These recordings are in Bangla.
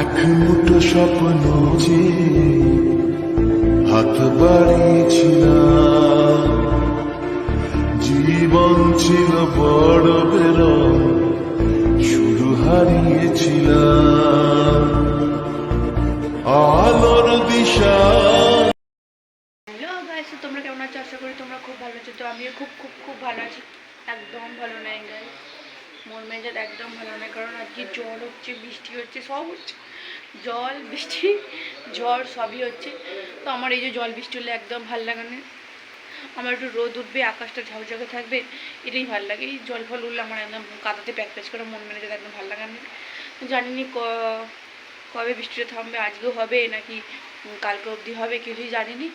এক মুঠো স্বপ্ন যে হাত বাড়িয়েছিলাম। জীবন ছিল বড় বেরম শুরু হারিয়েছিলাম। আলোর দিশা। তোমরা কেমন আছো? আশা করি তোমরা খুব ভালো আছো। তো আমিও খুব খুব খুব ভালো আছি। একদম ভালো নাই গাইস মন মেজাজ একদম ভালো নয় কারণ আজকে জল হচ্ছে, বৃষ্টি হচ্ছে, সব হচ্ছে। জল, বৃষ্টি, ঝড় সবই হচ্ছে। তো আমার এই যে জল, বৃষ্টি হলে একদম ভালো লাগে না। আমার একটু রোদ উঠবে, আকাশটা ঝকঝকে থাকবে, এটাই ভালো লাগে। এই জল ফল উঠলে আমার একদম কাদাতে প্যাক প্যাচ করে মন মেজাজ একদম ভালো লাগে না। জানি নি কবে বৃষ্টিটা থামবে, আজকেও হবে নাকি কালকে অবধি হবে কিছুই জানিনি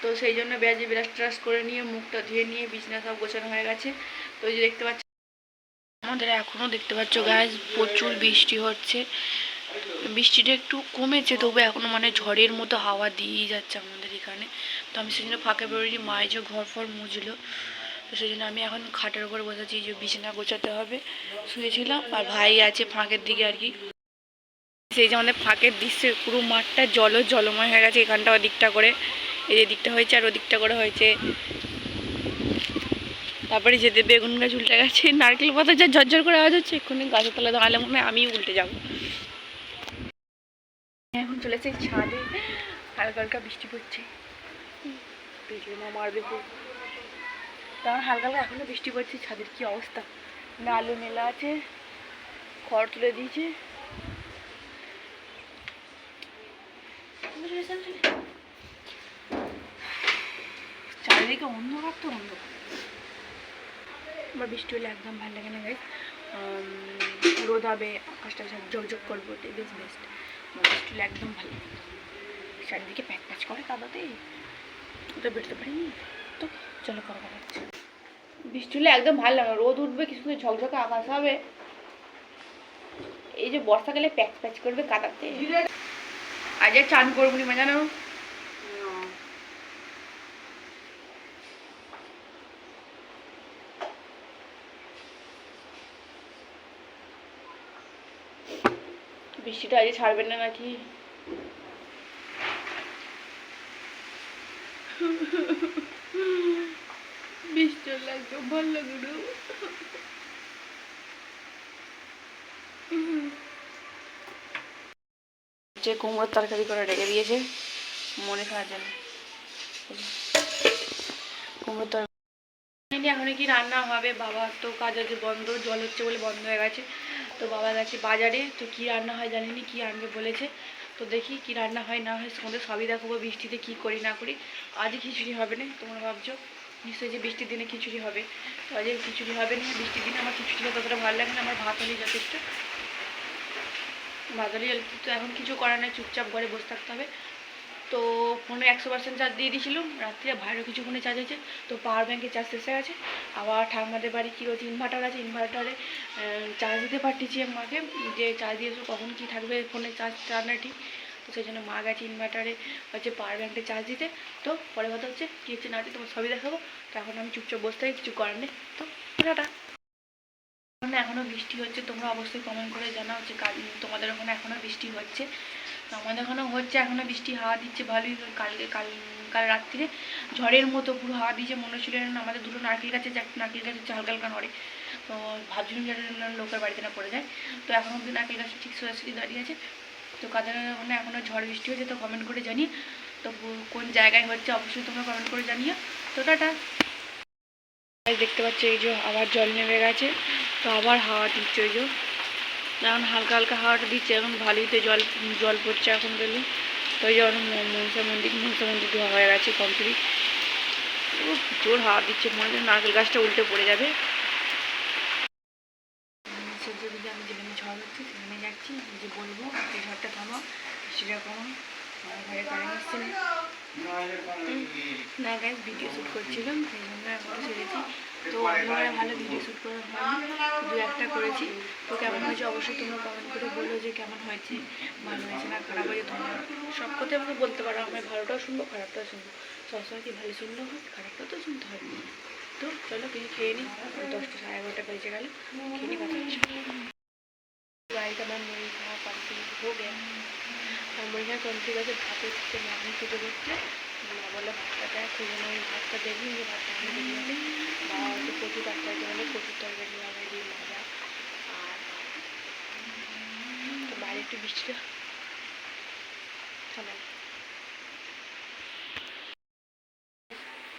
তো সেই জন্য ব্যাজে ব্রাশ ট্রাশ করে নিয়ে, মুখটা ধুয়ে নিয়ে, বিছনা সব গোছানো হয়ে গেছে। তো ওই যে দেখতে পাচ্ছ আমাদের এখনও দেখতে পাচ্ছ গাছ প্রচুর বৃষ্টি হচ্ছে। বৃষ্টিটা একটু কমেছে, তবু এখনও মানে ঝড়ের মতো হাওয়া দিয়েই যাচ্ছে আমাদের এখানে। তো আমি সেই জন্য ফাঁকে বেরোনি মায়ে যে ঘর ফর মুজলো তো সেই জন্য আমি এখন খাটের উপর বসেছি, যে বিছানা গোছাতে হবে। শুয়েছিলাম, আর ভাই আছে ফাঁকের দিকে আর কি। সেই যে আমাদের ফাঁকের দৃশ্যে, পুরো মাঠটা জল জলময় হয়ে গেছে, এখানটা ওদিকটা করে। এই দিকটা হয়েছে, আর ওদিকটা করে হয়েছে তারপরে যেতে বেগুন গাছ উল্টে গেছে, নারকেল পাতা যা ঝরঝর করে আওয়াজ হচ্ছে, এক্ষুনি গাছের তলা দাঁড়ালে মনে হয় আমিই উল্টে যাব। এখন চলেছে ছাদে, হালকা হালকা বৃষ্টি পড়ছে। মারবে খুব। কারণ হালকা হালকা এখনও বৃষ্টি পড়ছে, ছাদের কি অবস্থা? না আলু মেলা আছে, খড় তুলে দিয়েছে। চারিদিকে অন্ধকার তো অন্ধকার। আমার বৃষ্টি হলে একদম ভালো লাগে না গাইজ রোদ হবে, আকাশটা ঝকঝক করব, ওটাই বেশ বেস্ট আমার বৃষ্টি হলে একদম ভালো লাগে চারিদিকে প্যাচ প্যাচ করে কাদাতে তো বেরোতে পারিনি। তো চলো করা হচ্ছে বৃষ্টি হলে একদম ভালো লাগে। রোদ উঠবে কিছু সুন্দর ঝকঝকে আকাশ হবে। এই যে বর্ষাকালে প্যাচ প্যাচ করবে কাদাতে। আজ আর চান করব নি জানো? বৃষ্টিটা আজ ছাড়বেন না নাকি? বৃষ্টি হলে ভালো লাগে না। যে কুমড়োর তরকারি করে রেখে দিয়েছে মনে খাওয়ার জন্য কুমড়োর তরকারি এখন কি রান্না হবে? বাবা তো কাজ আছে বন্ধ জল হচ্ছে বলে বন্ধ হয়ে গেছে। তো বাবা গেছে বাজারে, তো কি রান্না হয় জানিনি, কি আনবে বলেছে। তো দেখি কি রান্না হয়, না হয় সন্ধ্যে সবই দেখাবো, বৃষ্টিতে কি করি, না করি। আজই খিচুড়ি হবে না, তোমরা ভাবছ। নিশ্চয়ই যে বৃষ্টির দিনে খিচুড়ি হবে। তো আজকে খিচুড়ি হবে না, বৃষ্টির দিনে আমার খিচুড়িটা ততটা ভালো লাগে না, আমার ভাত হলেই যথেষ্ট। ভাত হলেই। তো এখন কিছু করার নেই, চুপচাপ ঘরে বসে থাকতে হবে। তো ফোনে একশো পার্সেন্ট চার্জ দিয়ে দিয়েছিলাম রাত্রে ভাইরও কিছু ফোনে চার্জ আছে তো পাওয়ার ব্যাঙ্কে চার্জ শেষ গেছে। আবার ঠাকুমাদের বাড়ি কী হচ্ছে ইনভার্টার আছে ইনভার্টারে চার্জ দিতে পারতেছি মাকে যে চার্জ দিয়েছ কখন কী থাকবে ফোনে চার্জ টানা ঠিক। তো সেই জন্য মা গেছে ইনভার্টারে হচ্ছে পাওয়ার ব্যাঙ্কে চার্জ দিতে। তো পরে কথা হচ্ছে, কী হচ্ছে না হচ্ছে তোমার সবই দেখাবো। তো এখন আমি চুপচাপ বসতে থাকি, কিছু করার নেই। তো টাটা। এখনও বৃষ্টি হচ্ছে, তোমরা অবশ্যই কমেন্ট করে জানাও যে তোমাদের ওখানে এখনও বৃষ্টি হচ্ছে। আমাদের ওখানেও হচ্ছে এখনও বৃষ্টি হাওয়া দিচ্ছে ভালোই কালকে, কাল কাল রাত্রিরে ঝড়ের মতো পুরো হাওয়া দিচ্ছে মনে হচ্ছিল আমাদের দুটো নারকেল গাছে যে নারকেল গাছ হচ্ছে হালকা হালকা নড়ে তো ভাবছিলাম যেন লোকের বাড়িতে না পড়ে যায়। তো এখন অব্দি নারকেল গাছটা ঠিক সোজাসুজি দাঁড়িয়ে আছে। তো কাদের ওখানে এখনও ঝড় বৃষ্টি হচ্ছে তো কমেন্ট করে জানিয়ে তো কোন জায়গায় হচ্ছে, অবশ্যই তোমরা কমেন্ট করে জানিও। তো টাটা। দেখতে পাচ্ছ, এই যে আবার জল নেমে গেছে। তো আবার হাওয়া দিচ্ছে ওই যে। এখন হালকা হালকা হাওয়াটা দিচ্ছে এখন ভালোইতে জল জল পড়ছে এখন গেলে তো ওই যে এখন মনসা মন্দির মনসা মন্দির ধোয়া হয়ে গেছে কমপ্লিট জোর হাওয়া দিচ্ছে মনে হচ্ছে নারকেল গাছটা উল্টে পড়ে যাবে আমি যেখানে ঝড় হচ্ছে সেখানে যাচ্ছি যে বলব এই ঝড়টা থামো সেটা কমো আমার ঘরে কারেন্ট আসছে না না গাইজ ভিডিও শ্যুট করছিলাম সেই জন্য এখন ছেড়েছি তো আমার ভালো ভিডিও শ্যুট করা হয়নি দু একটা করেছি। তো কেমন হয়েছে? অবশ্যই তোমরা কমেন্ট করে বলো যে কেমন হয়েছে, ভালো হয়েছে না খারাপ হয়েছে। তোমরা সব কথা আমাকে বলতে পারো। আমি ভালোটাও শুনব, খারাপটাও শুনব। সবসময় কি ভালো শুনলেও হয়? খারাপটাও তো শুনতে হয়। তো চলো, কিছু খেয়ে নিই দশটা সাড়ে এগারোটা বেজে গেলে। খেয়ে নিই কথা হচ্ছে गाइस আমার মুড়ি খাওয়া কমপ্লিট হয়ে গেছে আর মুড়ি খাওয়া কমপ্লিট আছে ভাত হচ্ছে মামি পুজো করছে মা বলে ভাতটা দেয় সেই জন্য আমি ভাতটা দেখি যে ভাতটা আমি রেডি হবে বা হয়তো কচু তরকারি হলে কচুর তরকারি হবে দিয়ে মজা আর তো বাইরে একটু বৃষ্টিটা থামে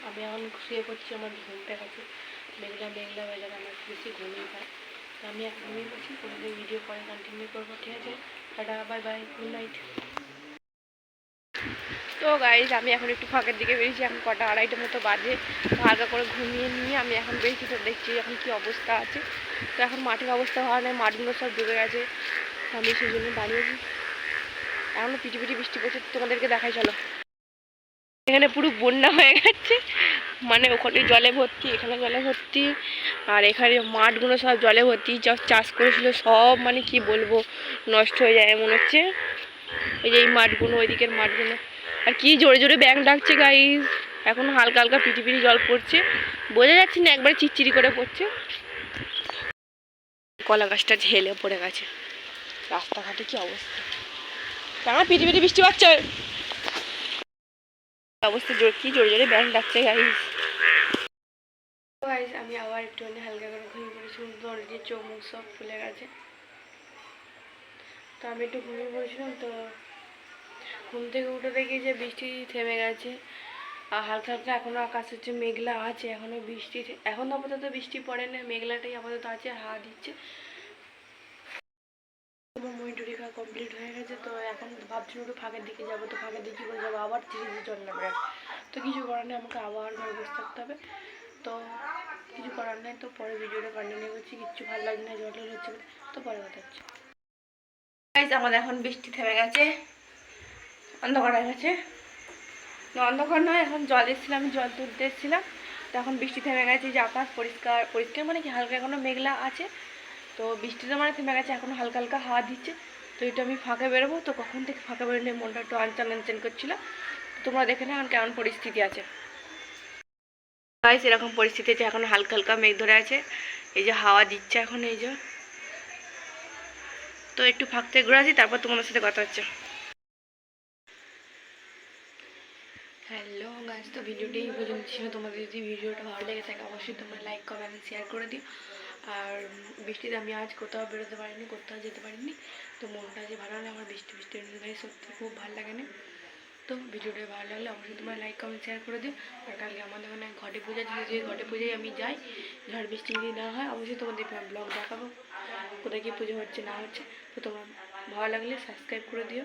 আমি এখন শুয়ে পড়ছি আমার ঘুমটা গেছে মেঘলা মেঘলা ওয়েদার আমার বেশি ঘুমিয়ে পায় আমি ঘুমিয়ে পড়ছি তোমাদের ভিডিও পরে কন্টিনিউ করব, ঠিক আছে? Tata bye bye good night তো গাইজ আমি এখন একটু ফাঁকের দিকে বেরিয়েছি, এখন কটা আড়াইটার মতো বাজে। হালকা করে ঘুমিয়ে নিয়ে আমি এখন বেরিয়েছি, তো দেখছি এখন কি অবস্থা আছে। তো এখন মাঠের অবস্থা হওয়া নয় মাঠগুলো সব ডুবে গেছে আমি সেই জন্য দাঁড়িয়েছি। এখনও পিটি পিটি বৃষ্টি পড়ছে, তোমাদেরকে দেখাই, চলো। এখানে পুরো বন্যা হয়ে গেছে। মানে ওখানে জলে ভর্তি, এখানে জলে ভর্তি, আর এখানে মাঠগুলো সব জলে ভর্তি, যা চাষ করেছিল সব মানে কি বলব, নষ্ট হয়ে যায় মনে হচ্ছে। এই যে এই মাঠগুলো, ওইদিকের মাঠগুলো। আর কি জোরে জোরে ব্যাং ডাকছে গাইস এখন হালকা হালকা পিটি পিটি জল পড়ছে। বোঝা যাচ্ছে না, একবারে চিচ্চিরি করে পড়ছে। কলা গাছটা ঝেলে পড়ে গেছে। রাস্তাঘাটে কি অবস্থা? কেন পিটি পিটি বৃষ্টি পাচ্ছে অবস্থা জোর, কি জোরে জোরে আমি আবার একটুখানি হালকা করে ঘুমিয়ে চোখ মুখ সব ফুলে গেছে। তো আমি একটু ঘুমিয়ে পড়েছিলাম, তো ঘুম থেকে উঠে দেখি যে বৃষ্টি থেমে গেছে। আর হালকা হালকা এখনও আকাশ হচ্ছে মেঘলা আছে এখনও বৃষ্টি এখন আপাতত বৃষ্টি পড়ে না, মেঘলাটাই আপাতত আছে, হাওয়া দিচ্ছে। আমার খাওয়া কমপ্লিট হয়ে গেছে, তো এখন ভাবছিলাম একটু ফাঁকের দিকে যাব, তো ফাঁকের দিকে করে আবার ধীরে ধীরে জল আর। তো কিছু করার নেই, আমাকে আবার ঘরে বসে থাকতে হবে। তো কিছু করার নেই, তো পরে ভিডিওটা কন্টিনিউ করছি। কিচ্ছু ভালো লাগছে না জল হচ্ছে। তো পরে কথা হচ্ছে। আমাদের এখন বৃষ্টি থেমে গেছে। অন্ধকার হয়ে গেছে। অন্ধকার নয়, এখন জল এসেছিলাম জল তুলতে এসেছিলাম। তো এখন বৃষ্টি থেমে গেছে, যে আকাশ পরিষ্কার পরিষ্কার মানে কি, হালকা এখনও মেঘলা আছে। তো বৃষ্টিটা মানে থেমে গেছে, এখনও হালকা হালকা হাওয়া দিচ্ছে। তো এটা আমি ফাঁকে বেরোবো, তো কখন থেকে ফাঁকে বেরোলে মনটা একটু আনচান আনচান করছিল তোমরা দেখে নাও এখন কেমন পরিস্থিতি আছে। গাইস এরকম পরিস্থিতি আছে, এখন হালকা হালকা মেঘ ধরে আছে, এই যে হাওয়া দিচ্ছে এখন, এই যে। তো একটু ফাঁকতে ঘুরে আসি, তারপর তোমাদের সাথে কথা হচ্ছে। হ্যালো গাছ তো ভিডিওটি এই পর্যন্ত ছিল। তোমাদের যদি ভিডিওটা ভালো লেগে থাকে, অবশ্যই তোমরা লাইক কমেন্ট শেয়ার করে দিও। আর বৃষ্টিতে আমি আজ কোথাও বেরোতে পারিনি, কোথাও যেতে পারিনি। তো মনটা যে ভালো লাগে আমার বৃষ্টি বৃষ্টি গাড়ি সত্যি খুব ভালো লাগে না। তো ভিডিওটা ভালো লাগলে অবশ্যই তোমরা লাইক কমেন্ট শেয়ার করে দিও। আর কালকে আমাদের ওখানে ঘটে পূজা ছিল, যে ঘটে পূজায় আমি যাই, ঝড় বৃষ্টি যদি না হয়, অবশ্যই তোমাদের ব্লগ দেখাবো। কোথায় কি পুজো হচ্ছে, না হচ্ছে, তো তোমার ভালো লাগলে সাবস্ক্রাইব করে দিও।